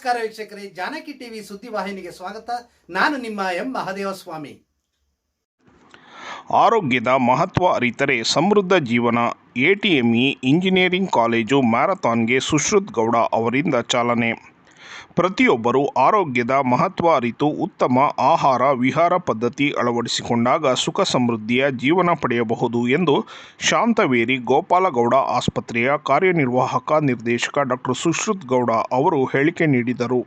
ನಮಸ್ಕಾರ ವೀಕ್ಷಕರೇ, ಜಾನಕಿ ಟಿವಿ ಸುದ್ದಿವಾಹಿನಿಗೆ ಸ್ವಾಗತ. ನಾನು ನಿಮ್ಮ ಎಂ ಮಹದೇವ ಸ್ವಾಮಿ ಆರೋಗ್ಯದ ಮಹತ್ವ ಅರಿತರೆ ಸಮೃದ್ಧ ಜೀವನ ಎಟಿಎಂಇ ಇಂಜಿನಿಯರಿಂಗ್ ಕಾಲೇಜು ಮ್ಯಾರಥಾನ್ಗೆ ಸುಶ್ರುತ್ ಗೌಡ ಅವರಿಂದ ಚಾಲನೆ. ಪ್ರತಿಯೊಬ್ಬರು ಆರೋಗ್ಯದ ಮಹತ್ವ ಅರಿತು ಉತ್ತಮ ಆಹಾರ ವಿಹಾರ ಪದ್ಧತಿ ಅಳವಡಿಸಿಕೊಂಡಾಗ ಸುಖ ಸಮೃದ್ಧಿಯ ಜೀವನ ಪಡೆಯಬಹುದು ಎಂದು ಶಾಂತವೇರಿ ಗೋಪಾಲಗೌಡ ಆಸ್ಪತ್ರೆಯ ಕಾರ್ಯನಿರ್ವಾಹಕ ನಿರ್ದೇಶಕ ಡಾಕ್ಟರ್ ಸುಶ್ರುತ್ ಗೌಡ ಅವರು ಹೇಳಿಕೆ ನೀಡಿದರು.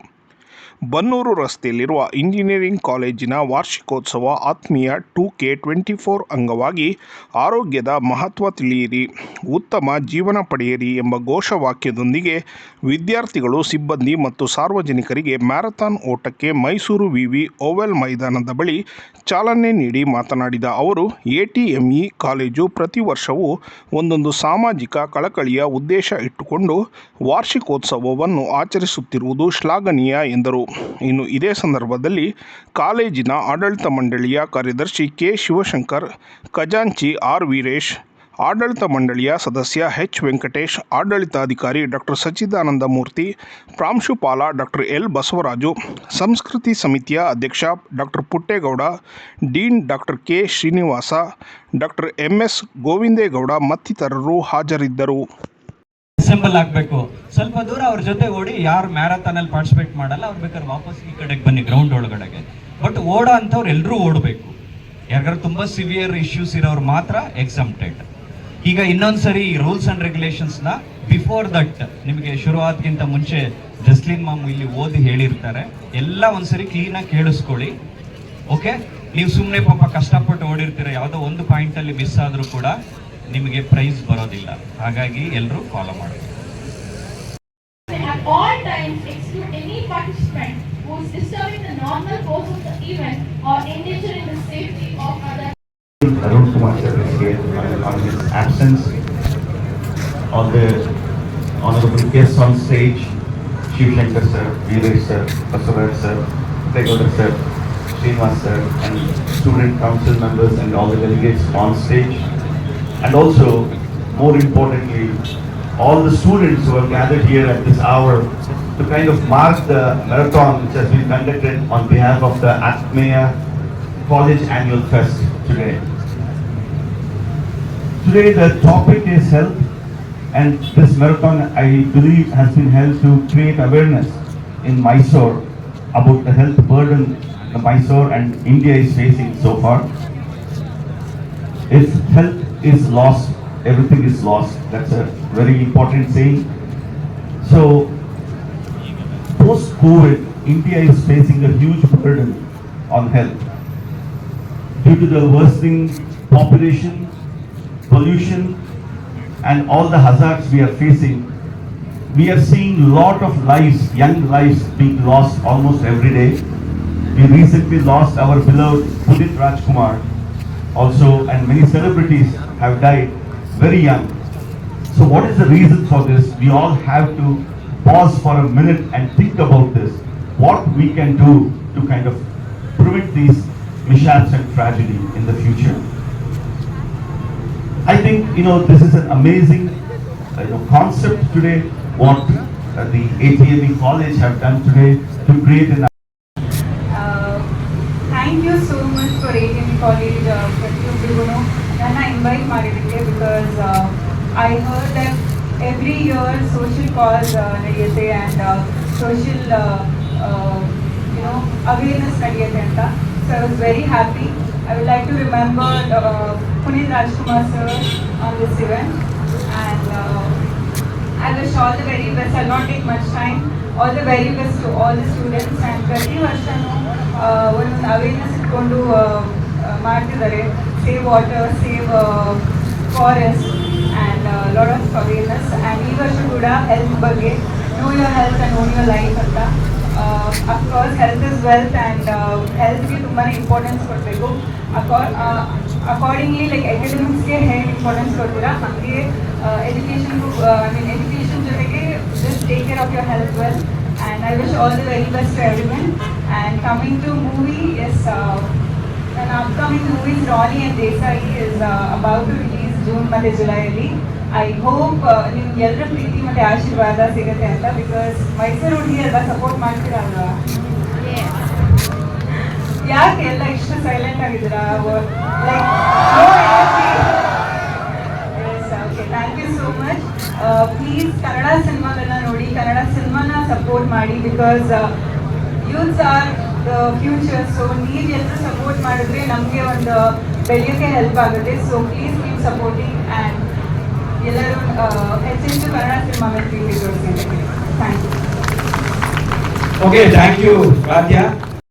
ಬನ್ನೂರು ರಸ್ತೆಯಲ್ಲಿರುವ ಇಂಜಿನಿಯರಿಂಗ್ ಕಾಲೇಜಿನ ವಾರ್ಷಿಕೋತ್ಸವ ಆತ್ಮೀಯ ಟೂ ಕೆ ಟ್ವೆಂಟಿ ಫೋರ್ ಅಂಗವಾಗಿ ಆರೋಗ್ಯದ ಮಹತ್ವ ತಿಳಿಯಿರಿ, ಉತ್ತಮ ಜೀವನ ಪಡೆಯಿರಿ ಎಂಬ ಘೋಷವಾಕ್ಯದೊಂದಿಗೆ ವಿದ್ಯಾರ್ಥಿಗಳು, ಸಿಬ್ಬಂದಿ ಮತ್ತು ಸಾರ್ವಜನಿಕರಿಗೆ ಮ್ಯಾರಥಾನ್ ಓಟಕ್ಕೆ ಮೈಸೂರು ವಿವಿ ಓವೆಲ್ ಮೈದಾನದ ಬಳಿ ಚಾಲನೆ ನೀಡಿ ಮಾತನಾಡಿದ ಅವರು, ಎಟಿಎಂಇ ಕಾಲೇಜು ಪ್ರತಿ ವರ್ಷವೂ ಒಂದೊಂದು ಸಾಮಾಜಿಕ ಕಳಕಳಿಯ ಉದ್ದೇಶ ಇಟ್ಟುಕೊಂಡು ವಾರ್ಷಿಕೋತ್ಸವವನ್ನು ಆಚರಿಸುತ್ತಿರುವುದು ಶ್ಲಾಘನೀಯ ಎಂದರು. ಇನ್ನು ಇದೇ ಸಂದರ್ಭದಲ್ಲಿ ಕಾಲೇಜಿನ ಆಡಳಿತ ಮಂಡಳಿಯ ಕಾರ್ಯದರ್ಶಿ ಕೆ ಶಿವಶಂಕರ್, ಖಜಾಂಚಿ ಆರ್ ವೀರೇಶ್, ಆಡಳಿತ ಮಂಡಳಿಯ ಸದಸ್ಯ ಎಚ್ ವೆಂಕಟೇಶ್, ಆಡಳಿತಾಧಿಕಾರಿ ಡಾಕ್ಟರ್ ಸಚ್ಚಿದಾನಂದ ಮೂರ್ತಿ, ಪ್ರಾಂಶುಪಾಲ ಡಾಕ್ಟರ್ ಎಲ್ ಬಸವರಾಜು, ಸಂಸ್ಕೃತಿ ಸಮಿತಿಯ ಅಧ್ಯಕ್ಷ doctor Puttegowda, dean doctor K Srinivasa, doctor M S Govindegowda ಮತ್ತಿತರರು ಹಾಜರಿದ್ದರು. ಅಸೆಂಬಲ್ ಆಗಬೇಕು. ಸ್ವಲ್ಪ ದೂರ ಅವ್ರ ಜೊತೆ ಓಡಿ ಯಾರು ಮ್ಯಾರಥಾನ್ ಅಲ್ಲಿ ಪಾರ್ಟಿಸಿಪೇಟ್ ಮಾಡಲ್ಲ, ಅವ್ರು ಬೇಕಾದ್ರೆ ವಾಪಸ್ ಈ ಕಡೆಗೆ ಬನ್ನಿ ಗ್ರೌಂಡ್ ಒಳಗಡೆಗೆ. ಬಟ್ ಓಡೋ ಅಂಥವ್ರು ಎಲ್ಲರೂ ಓಡಬೇಕು. ಯಾಕಂದ್ರೆ ತುಂಬಾ ಸಿವಿಯರ್ ಇಶ್ಯೂಸ್ ಇರೋರು ಮಾತ್ರ ಎಕ್ಸಮ್ಟೆಡ್ ಈಗ ಇನ್ನೊಂದ್ಸರಿ ರೂಲ್ಸ್ ಅಂಡ್ ರೆಗ್ಯುಲೇಷನ್ಸ್ನ ಬಿಫೋರ್ ದಟ್ ನಿಮಗೆ ಶುರುವಾದ್ಕಿಂತ ಮುಂಚೆ ಜಸ್ಲಿನ್ ಮಾಮು ಇಲ್ಲಿ ಓದಿ ಹೇಳಿರ್ತಾರೆ. ಎಲ್ಲ ಒಂದ್ಸರಿ ಕ್ಲೀನ್ ಆಗಿ ಕೇಳಿಸ್ಕೊಳ್ಳಿ. ಓಕೆ ನೀವು ಸುಮ್ಮನೆ ಪಾಪ ಕಷ್ಟಪಟ್ಟು ಓಡಿರ್ತೀರ, ಯಾವುದೋ ಒಂದು ಪಾಯಿಂಟ್ ಅಲ್ಲಿ ಮಿಸ್ ಆದ್ರೂ ಕೂಡ. ನಿಮಗೆ ಪ್ರೈಸ್ ಬರೋದಿಲ್ಲ ಹಾಗಾಗಿ ಎಲ್ಲರೂ ಫಾಲೋ ಮಾಡಬೇಕು at all times exclude any participant who is disturbing the normal course of the event or endangering the safety of others. Arun Kumar sir is here on, on his absence. All the honorable guests on stage, Shiv Shankar sir, Veeresh sir, Basavaraj sir, Pregoda sir, Srinivas sir, and student council members and all the delegates on stage. And also, more importantly, all the students who have gathered here at this hour to kind of mark the marathon which has been conducted on behalf of the Atmeya College Annual Fest today. Today the topic is health and this marathon I believe has been held to create awareness in Mysore about the health burden Mysore and India is facing so far. If health is lost, everything is lost. That's a very important saying. So post-COVID, India is facing a huge burden on health due to the worsening population, pollution, and all the hazards we are facing. We are seeing lot of lives, young lives being lost almost every day. We recently lost our beloved Pudit Rajkumar also, and many celebrities have died very young. So what is the reason for this? We all have to pause for a minute and think about this. What we can do to kind of prevent these mishaps and tragedy in the future. I think, you know, this is an amazing uh, you know, concept today, what uh, the ATME college have done today to create an ನನ್ನ invite ಮಾಡಿದ್ದಕ್ಕೆ because I heard that every year social cause ನಡೆಯುತ್ತೆ and social YONO awareness ನಡೆಯುತ್ತೆ ಅಂತ so I was very happy I would like to remember Puneeth Rajkumar sir on this event and I wish all the very best. I'll not take much time. All the very best to all the students and ಪ್ರತಿ ವರ್ಷನೂ ಒಂದು awareness ಇಟ್ಕೊಂಡು ಮಾಡ್ತಿದ್ದಾರೆ save water save forest and lot of awareness and ಈ ವರ್ಷ ಕೂಡ health ಬಗ್ಗೆ know your health and own your life ಅಂತ of course health is wealth and ಹೆಲ್ತ್ಗೆ ತುಂಬಾ ಇಂಪಾರ್ಟೆನ್ಸ್ ಕೊಡಬೇಕು ಅಕಾರ್ಡಿಂಗ್ಲಿ ಲೈಕ್ ಅಕಾಡೆಮಿಕ್ಸ್ಗೆ ಹೇಗೆ ಇಂಪಾರ್ಟೆನ್ಸ್ ಕೊಡ್ತೀರಾ ಹಾಗೆ ಎಜುಕೇಷನ್ಗೂ ಐ ಮೀನ್ ಎಜುಕೇಷನ್ ಜೊತೆಗೆ just take care of your health well and I wish all the very best to everyone and coming to movies ನನ್ನ upcoming movies Rani and Desai is about to release June ಮತ್ತು ಜುಲೈಯಲ್ಲಿ I hope ನಿಮ್ಗೆ ಎಲ್ಲರ ಪ್ರೀತಿ ಮತ್ತೆ ಆಶೀರ್ವಾದ ಸಿಗುತ್ತೆ ಅಂತ because Mysuru ಹುಡುಗಿ ಎಲ್ಲ ಸಪೋರ್ಟ್ ಮಾಡ್ತೀರಲ್ವಾ? ಯಾಕೆ ಎಲ್ಲ ಇಷ್ಟು ಸೈಲೆಂಟ್ ಆಗಿದ್ದೀರಾ? Like okay thank you so much please Kannada ಸಿನಿಮಾಗಳನ್ನ ನೋಡಿ ಕನ್ನಡ ಸಿನಿಮಾನ ಸಪೋರ್ಟ್ ಮಾಡಿ because youths are future so ನೀವು ಎಲ್ಲರೂ ಸಪೋರ್ಟ್ ಮಾಡಿದ್ರೆ ನಮಗೆ ಒಂದು ಬೆಳೆಯೋಕ್ಕೆ ಹೆಲ್ಪ್ ಆಗುತ್ತೆ so please keep supporting and ಎಲ್ಲರೂ uh, ಹೆಚ್ಚೆಚ್ಚು ಕನ್ನಡ ಸಿನಿಮಾ ಮೇಲೆ ಪ್ರೀತಿ ತೋರಿಸಿದ್ದಕ್ಕೆ thank you okay thank you Radhya